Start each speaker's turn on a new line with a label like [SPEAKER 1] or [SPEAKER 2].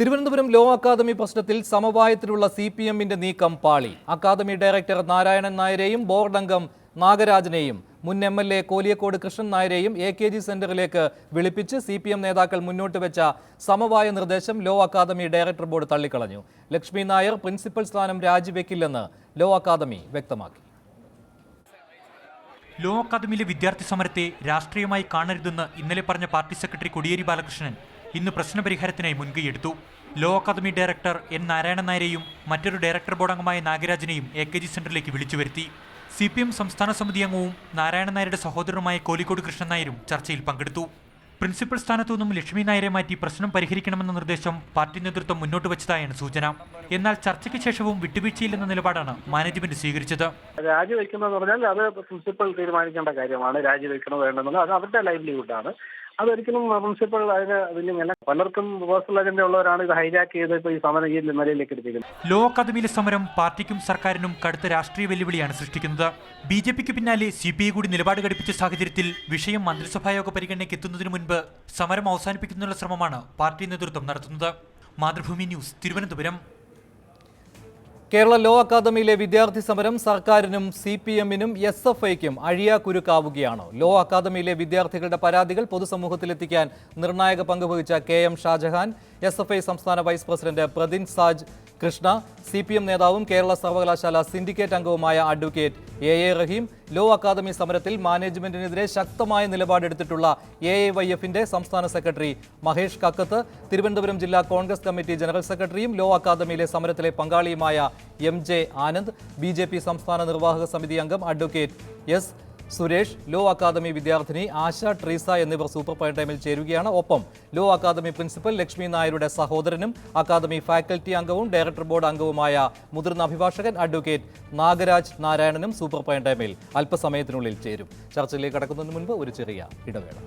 [SPEAKER 1] Thiruvananthapuram law academy പ്രശ്നത്തിൽ സമവായത്തിലുള്ള C P എമ്മിന്റെ നീക്കം പാളി. അക്കാദമി ഡയറക്ടർ നാരായണൻ നായരെയും ബോർഡ് അംഗം നാഗരാജനെയും മുൻ M L A Kolliyakode Krishnan നായരെയും A K G സെന്ററിലേക്ക് വിളിപ്പിച്ച് സി പി എം നേതാക്കൾ മുന്നോട്ട് വെച്ച സമവായ നിർദ്ദേശം ലോ അക്കാദമി ഡയറക്ടർ ബോർഡ് തള്ളിക്കളഞ്ഞു. ലക്ഷ്മി നായർ പ്രിൻസിപ്പൽ സ്ഥാനം രാജിവെക്കില്ലെന്ന് ലോ അക്കാദമി വ്യക്തമാക്കി.
[SPEAKER 2] ലോ അക്കാദമിയിലെ വിദ്യാർത്ഥി സമരത്തെ രാഷ്ട്രീയമായി കാണരുതെന്ന് ഇന്നലെ പറഞ്ഞ പാർട്ടി സെക്രട്ടറി കോടിയേരി ബാലകൃഷ്ണൻ ഇന്ന് പ്രശ്നപരിഹാരത്തിനായി മുൻകൈയെടുത്തു law academy director N Narayanan നായരെയും മറ്റൊരു ഡയറക്ടർ ബോർഡ് അംഗമായ നാഗരാജനെയും എ കെ ജി സെന്ററിലേക്ക് വിളിച്ചു വരുത്തി. സി പി എം സംസ്ഥാന സമിതി അംഗവും നാരായണൻ നായരുടെ സഹോദരനുമായ കോലിക്കോട് കൃഷ്ണൻ നായരും ചർച്ചയിൽ പങ്കെടുത്തു. പ്രിൻസിപ്പൽ സ്ഥാനത്തു നിന്നും ലക്ഷ്മി നായരെ മാറ്റി പ്രശ്നം പരിഹരിക്കണമെന്ന നിർദ്ദേശം പാർട്ടി നേതൃത്വം മുന്നോട്ട് വെച്ചതായാണ് സൂചന. എന്നാൽ ചർച്ചയ്ക്ക് ശേഷവും വിട്ടുവീഴ്ചയില്ലെന്ന നിലപാടാണ് മാനേജ്മെന്റ് സ്വീകരിച്ചത്.
[SPEAKER 3] രാജിവെക്കുന്നതെന്ന് പറഞ്ഞാൽ അത് പ്രിൻസിപ്പൽ തീരുമാനിക്കേണ്ട കാര്യമാണ്. രാജിവെക്കണോ വേണ്ടെന്നുള്ളത് അത് അവരുടെ ലൈവ്ലിഹുഡാണ് അതൊരിക്കലും പ്രിൻസിപ്പൽ അതിന് വലിയ പലർക്കും പേഴ്സണൽ അജണ്ട ഉള്ളവരാണ് ഇത് ഹൈജാക്ക് ചെയ്ത് ഇപ്പോൾ ഈ സമരം ഈ നിലയിലേക്ക് എത്തിക്കുന്നത്
[SPEAKER 2] ലോ സമരം പാർട്ടിക്കും സർക്കാരിനും കടുത്ത രാഷ്ട്രീയ വെല്ലുവിളിയാണ് സൃഷ്ടിക്കുന്നത്. ബി ജെ പിക്ക് പിന്നാലെ സി പി ഐ കൂടി നിലപാട് ഘടിപ്പിച്ച സാഹചര്യത്തിൽ വിഷയം മന്ത്രിസഭായോഗ പരിഗണനയ്ക്ക് എത്തുന്നതിന് മുൻപ് സമരം അവസാനിപ്പിക്കുന്നതിനുള്ള ശ്രമമാണ് പാർട്ടി നേതൃത്വം നടത്തുന്നത്. മാതൃഭൂമി ന്യൂസ് തിരുവനന്തപുരം.
[SPEAKER 1] കേരള ലോ അക്കാദമിയിലെ വിദ്യാർത്ഥി സമരം സർക്കാരിനും സി പി എമ്മിനും എസ് എഫ് ഐക്കും അഴിയാക്കുരുക്കാവുകയാണ്. ലോ അക്കാദമിയിലെ വിദ്യാർത്ഥികളുടെ പരാതികൾ പൊതുസമൂഹത്തിലെത്തിക്കാൻ നിർണായക പങ്കുവഹിച്ച K M Shajahan S F I സംസ്ഥാന vice president Prathin Saj Krishna C P M നേതാവും കേരള സർവകലാശാല സിൻഡിക്കേറ്റ് അംഗവുമായ advocate A A Rahim law academy സമരത്തിൽ മാനേജ്മെന്റിനെതിരെ ശക്തമായ നിലപാടെടുത്തിട്ടുള്ള എ എ വൈ എഫിന്റെ സംസ്ഥാന സെക്രട്ടറി മഹേഷ് കക്കത്ത് തിരുവനന്തപുരം ജില്ലാ കോൺഗ്രസ് കമ്മിറ്റി ജനറൽ സെക്രട്ടറിയും ലോ അക്കാദമിയിലെ സമരത്തിലെ പങ്കാളിയുമായ എം ജെ ആനന്ദ് ബി സംസ്ഥാന നിർവാഹക സമിതി അംഗം advocate S Suresh law academy വിദ്യാർത്ഥിനി ആശ ട്രീസ എന്നിവർ സൂപ്പർ പ്രൈം ടൈമിൽ ചേരുകയാണ്. ഒപ്പം ലോ അക്കാദമി പ്രിൻസിപ്പൽ ലക്ഷ്മി നായരുടെ സഹോദരനും അക്കാദമി ഫാക്കൽറ്റി അംഗവും ഡയറക്ടർ ബോർഡ് അംഗവുമായ മുതിർന്ന അഭിഭാഷകൻ അഡ്വക്കേറ്റ് നാഗരാജ് നാരായണനും സൂപ്പർ പ്രൈം ടൈമിൽ അല്പസമയത്തിനുള്ളിൽ ചേരും. ചർച്ചയിലേക്ക് കടക്കുന്നതിന് മുൻപ് ഒരു ചെറിയ ഇടവേള.